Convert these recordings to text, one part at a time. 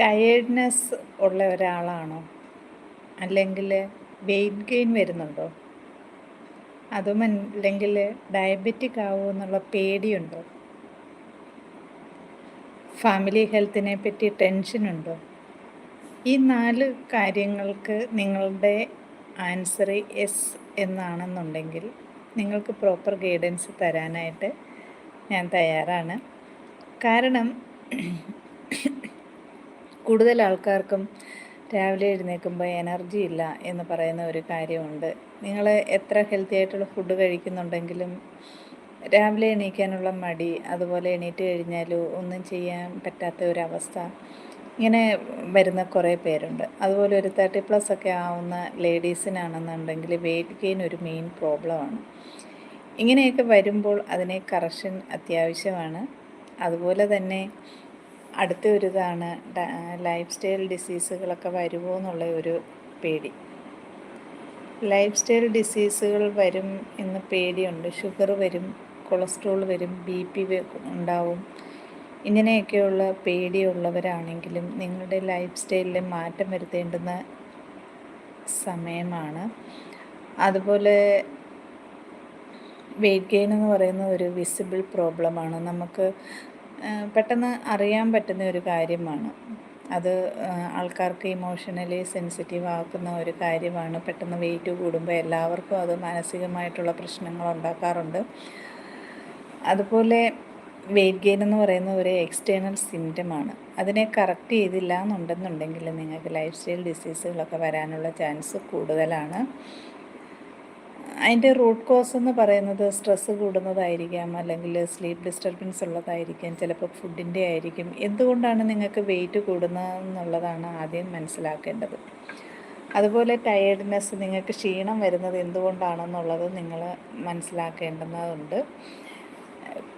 Tiredness ഉള്ള ഒരാളാണോ? അല്ലെങ്കിൽ weight gain വരുന്നുണ്ടോ? അതും അല്ലെങ്കിൽ ഡയബറ്റിക് ആവുമോ എന്നുള്ള പേടിയുണ്ടോ? ഫാമിലി ഹെൽത്തിനെ പറ്റി ടെൻഷനുണ്ടോ ഈ നാല് കാര്യങ്ങൾക്ക് നിങ്ങളുടെ ആൻസർ എസ് എന്നാണെന്നുണ്ടെങ്കിൽ നിങ്ങൾക്ക് പ്രോപ്പർ ഗൈഡൻസ് തരാനായിട്ട് ഞാൻ തയ്യാറാണ്. കാരണം കൂടുതൽ ആൾക്കാർക്കും രാവിലെ എഴുന്നേൽക്കുമ്പോൾ എനർജി ഇല്ല എന്ന് പറയുന്ന ഒരു കാര്യമുണ്ട്. നിങ്ങൾ എത്ര ഹെൽത്തി ആയിട്ടുള്ള ഫുഡ് കഴിക്കുന്നുണ്ടെങ്കിലും രാവിലെ എണീക്കാനുള്ള മടി അതുപോലെ എണീറ്റ് കഴിഞ്ഞാൽ ഒന്നും ചെയ്യാൻ പറ്റാത്ത ഒരവസ്ഥ ഇങ്ങനെ വരുന്ന കുറേ പേരുണ്ട്. അതുപോലെ ഒരു തേർട്ടി പ്ലസ് ഒക്കെ ആവുന്ന ലേഡീസിനാണെന്നുണ്ടെങ്കിൽ വെയിറ്റ് ഗെയിൻ ഒരു മെയിൻ പ്രോബ്ലമാണ് ഇങ്ങനെയൊക്കെ വരുമ്പോൾ അതിനെ കറക്ഷൻ അത്യാവശ്യമാണ്. അതുപോലെ തന്നെ അടുത്ത ഒരു ഇതാണ് ലൈഫ് സ്റ്റൈൽ ഡിസീസുകളൊക്കെ വരുമോ എന്നുള്ള ഒരു പേടി. ലൈഫ് സ്റ്റൈൽ ഡിസീസുകൾ വരും എന്ന് പേടിയുണ്ട്. ഷുഗർ വരും കൊളസ്ട്രോൾ വരും ബി പി ഉണ്ടാവും. ഇങ്ങനെയൊക്കെയുള്ള പേടിയുള്ളവരാണെങ്കിലും നിങ്ങളുടെ ലൈഫ് സ്റ്റൈലിൽ മാറ്റം വരുത്തേണ്ടുന്ന സമയമാണ്. അതുപോലെ വെയിറ്റ് ഗെയിൻ എന്ന് പറയുന്ന ഒരു വിസിബിൾ പ്രോബ്ലമാണ്. നമുക്ക് പെട്ടെന്ന് അറിയാൻ പറ്റുന്ന ഒരു കാര്യമാണ്. അത് ആൾക്കാർക്ക് ഇമോഷണലി സെൻസിറ്റീവ് ആക്കുന്ന ഒരു കാര്യമാണ്. പെട്ടെന്ന് വെയിറ്റ് കൂടുമ്പോൾ എല്ലാവർക്കും അത് മാനസികമായിട്ടുള്ള പ്രശ്നങ്ങൾ ഉണ്ടാക്കാറുണ്ട്. അതുപോലെ വെയിറ്റ് ഗെയിൻ എന്ന് പറയുന്ന ഒരു എക്സ്റ്റേണൽ സിംറ്റമാണ് അതിനെ കറക്റ്റ് ചെയ്തില്ല എന്നുണ്ടെന്നുണ്ടെങ്കിൽ നിങ്ങൾക്ക് ലൈഫ് സ്റ്റൈൽ ഡിസീസുകളൊക്കെ വരാനുള്ള ചാൻസ് കൂടുതലാണ്. അതിന്റെ റൂട്ട് കോസ് എന്ന് പറയുന്നത് സ്ട്രെസ് കൂടുന്നതായിരിക്കാം അല്ലെങ്കിൽ സ്ലീപ്പ് ഡിസ്റ്റർബൻസ് ഉള്ളതായിരിക്കാം ചിലപ്പോൾ ഫുഡിന്റെ ആയിരിക്കും. എന്തുകൊണ്ടാണ് നിങ്ങൾക്ക് വെയിറ്റ് കൂടുന്നതെന്നുള്ളതാണ് ആദ്യം മനസ്സിലാക്കേണ്ടത്. അതുപോലെ ടയേർഡ്നെസ് നിങ്ങൾക്ക് ക്ഷീണം വരുന്നത് എന്തുകൊണ്ടാണെന്നുള്ളത് നിങ്ങൾ മനസ്സിലാക്കേണ്ടതുണ്ട്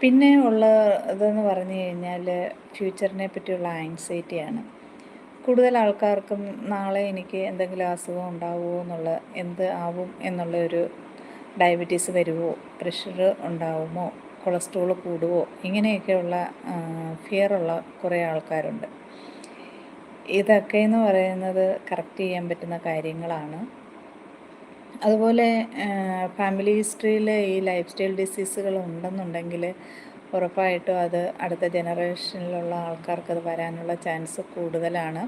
പിന്നെ ഉള്ള ഇതെന്ന് പറഞ്ഞു കഴിഞ്ഞാൽ ഫ്യൂച്ചറിനെ പറ്റിയുള്ള ആങ്സൈറ്റിയാണ് കൂടുതൽ ആൾക്കാർക്കും നാളെ എനിക്ക് എന്തെങ്കിലും അസുഖം ഉണ്ടാവുമോ എന്നുള്ള എന്ത് ആവും എന്നുള്ള ഒരു ഡയബറ്റീസ് വരുമോ പ്രഷർ ഉണ്ടാവുമോ? കൊളസ്ട്രോൾ കൂടുമോ ഇങ്ങനെയൊക്കെയുള്ള ഫിയറുള്ള കുറേ ആൾക്കാരുണ്ട്. ഇതൊക്കെ എന്ന് പറയുന്നത് കറക്റ്റ് ചെയ്യാൻ പറ്റുന്ന കാര്യങ്ങളാണ്. അതുപോലെ ഫാമിലി ഹിസ്റ്ററിയിൽ ഈ ലൈഫ് സ്റ്റൈൽ ഡിസീസുകൾ ഉണ്ടെന്നുണ്ടെങ്കിൽ ഉറപ്പായിട്ടും അത് അടുത്ത ജനറേഷനിലുള്ള ആൾക്കാർക്ക് അത് വരാനുള്ള ചാൻസ് കൂടുതലാണ്.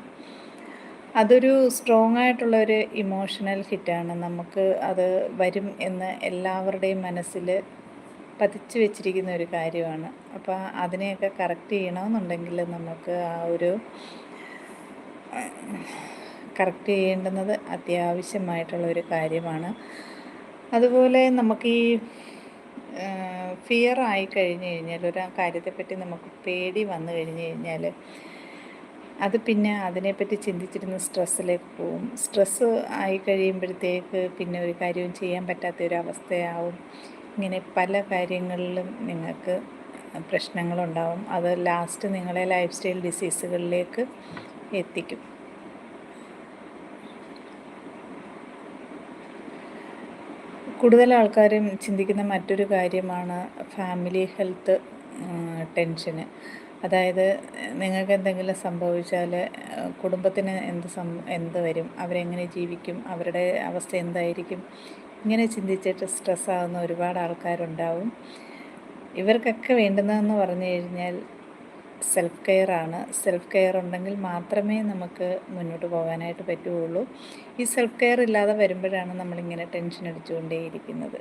അതൊരു സ്ട്രോങ് ആയിട്ടുള്ള ഒരു ഇമോഷണൽ ഹിറ്റാണ് നമുക്ക് അത് വരും എന്ന് എല്ലാവരുടെയും മനസ്സിൽ പതിച്ചു വെച്ചിരിക്കുന്ന ഒരു കാര്യമാണ്. അപ്പോൾ അതിനെയൊക്കെ കറക്റ്റ് ചെയ്യണമെന്നുണ്ടെങ്കിൽ നമുക്ക് ആ ഒരു കറക്റ്റ് ചെയ്യേണ്ടുന്നത് അത്യാവശ്യമായിട്ടുള്ള ഒരു കാര്യമാണ്. അതുപോലെ നമുക്ക് ഈ ഫിയർ ആയി കഴിഞ്ഞു കഴിഞ്ഞാൽ ഒരു കാര്യത്തെപ്പറ്റി നമുക്ക് പേടി വന്നു കഴിഞ്ഞു കഴിഞ്ഞാൽ അത് പിന്നെ അതിനെപ്പറ്റി ചിന്തിച്ചിരുന്ന സ്ട്രെസ്സിലേക്ക് പോവും. സ്ട്രെസ്സ് ആയി കഴിയുമ്പോഴത്തേക്ക് പിന്നെ ഒരു കാര്യവും ചെയ്യാൻ പറ്റാത്ത ഒരു ഇങ്ങനെ പല കാര്യങ്ങളിലും നിങ്ങൾക്ക് പ്രശ്നങ്ങളുണ്ടാവും. അത് ലാസ്റ്റ് നിങ്ങളെ ലൈഫ് സ്റ്റൈൽ ഡിസീസുകളിലേക്ക് എത്തിക്കും. കൂടുതൽ ആൾക്കാരും ചിന്തിക്കുന്ന മറ്റൊരു കാര്യമാണ് ഫാമിലി ഹെൽത്ത് ടെൻഷന് അതായത് നിങ്ങൾക്ക് എന്തെങ്കിലും സംഭവിച്ചാൽ കുടുംബത്തിന് എന്ത് സം എന്ത് വരും അവരെങ്ങനെ ജീവിക്കും അവരുടെ അവസ്ഥ എന്തായിരിക്കും ഇങ്ങനെ ചിന്തിച്ചിട്ട് സ്ട്രെസ്സാകുന്ന ഒരുപാട് ആൾക്കാരുണ്ടാവും. ഇവർക്കൊക്കെ വേണ്ടുന്നതെന്ന് പറഞ്ഞു കഴിഞ്ഞാൽ സെൽഫ് കെയർ ആണ്. സെൽഫ് കെയർ ഉണ്ടെങ്കിൽ മാത്രമേ നമുക്ക് മുന്നോട്ട് പോകാനായിട്ട് പറ്റുകയുള്ളൂ. ഈ സെൽഫ് കെയർ ഇല്ലാതെ വരുമ്പോഴാണ് നമ്മളിങ്ങനെ ടെൻഷൻ അടിച്ചുകൊണ്ടേയിരിക്കുന്നത്.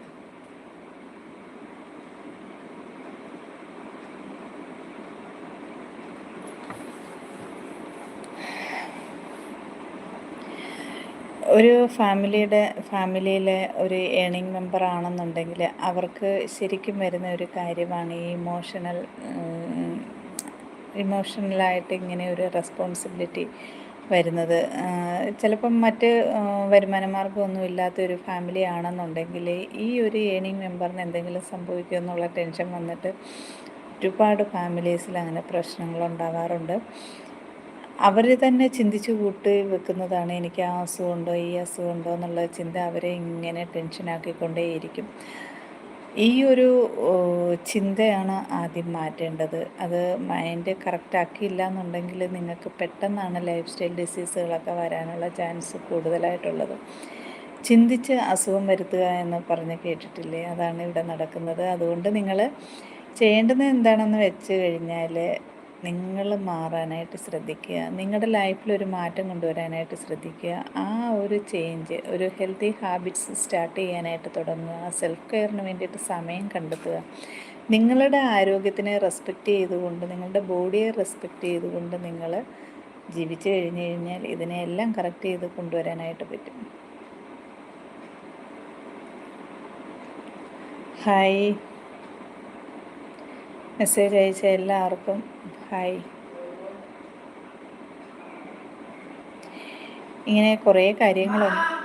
ഒരു ഫാമിലിയുടെ ഫാമിലിയിലെ ഒരു ഏണിംഗ് മെമ്പർ ആണെന്നുണ്ടെങ്കിൽ അവർക്ക് ശരിക്കും വരുന്ന ഒരു കാര്യമാണ് ഈ ഇമോഷണൽ ഇമോഷണലായിട്ട് ഇങ്ങനെ ഒരു റെസ്പോൺസിബിലിറ്റി വരുന്നത്. ചിലപ്പം മറ്റ് വരുമാന ഇല്ലാത്തൊരു ഫാമിലി ആണെന്നുണ്ടെങ്കിൽ ഈ ഒരു ഏണിംഗ് മെമ്പറിന് എന്തെങ്കിലും സംഭവിക്കുമെന്നുള്ള ടെൻഷൻ വന്നിട്ട് ഒരുപാട് ഫാമിലീസിൽ അങ്ങനെ പ്രശ്നങ്ങൾ ഉണ്ടാവാറുണ്ട്. അവർ തന്നെ ചിന്തിച്ചു കൂട്ടി വെക്കുന്നതാണ് എനിക്ക് ആ അസുഖമുണ്ടോ ഈ അസുഖമുണ്ടോ എന്നുള്ള ചിന്ത അവരെ ഇങ്ങനെ ടെൻഷനാക്കിക്കൊണ്ടേയിരിക്കും ഈ ഒരു ചിന്തയാണ് ആദ്യം മാറ്റേണ്ടത്. അത് മൈൻഡ് കറക്റ്റ് ആക്കിയില്ല എന്നുണ്ടെങ്കിൽ നിങ്ങൾക്ക് പെട്ടെന്നാണ് ലൈഫ് സ്റ്റൈൽ ഡിസീസുകളൊക്കെ വരാനുള്ള ചാൻസ് കൂടുതലായിട്ടുള്ളത്. ചിന്തിച്ച് അസുഖം വരുത്തുക എന്ന് പറഞ്ഞ് കേട്ടിട്ടില്ലേ? അതാണ് ഇവിടെ നടക്കുന്നത്. അതുകൊണ്ട് നിങ്ങൾ ചെയ്യേണ്ടത് എന്താണെന്ന് വെച്ച് കഴിഞ്ഞാൽ നിങ്ങൾ മാറാനായിട്ട് ശ്രദ്ധിക്കുക. നിങ്ങളുടെ ലൈഫിൽ ഒരു മാറ്റം കൊണ്ടുവരാനായിട്ട് ശ്രദ്ധിക്കുക. ആ ഒരു ചേഞ്ച് ഒരു ഹെൽത്തി ഹാബിറ്റ്സ് സ്റ്റാർട്ട് ചെയ്യാനായിട്ട് തുടങ്ങുക. സെൽഫ് കെയറിന് വേണ്ടിയിട്ട് സമയം കണ്ടെത്തുക. നിങ്ങളുടെ ആരോഗ്യത്തിനെ റെസ്പെക്റ്റ് ചെയ്തുകൊണ്ട് നിങ്ങളുടെ ബോഡിയെ റെസ്പെക്റ്റ് ചെയ്തുകൊണ്ട് നിങ്ങൾ ജീവിച്ചു കഴിഞ്ഞു കഴിഞ്ഞാൽ ഇതിനെയെല്ലാം കറക്റ്റ് ചെയ്ത് കൊണ്ടുവരാനായിട്ട് പറ്റും. ഹായ് മെസ്സേജ് അയച്ച എല്ലാവർക്കും ഹായ്. ഇങ്ങനെ കുറേ കാര്യങ്ങളുണ്ട്.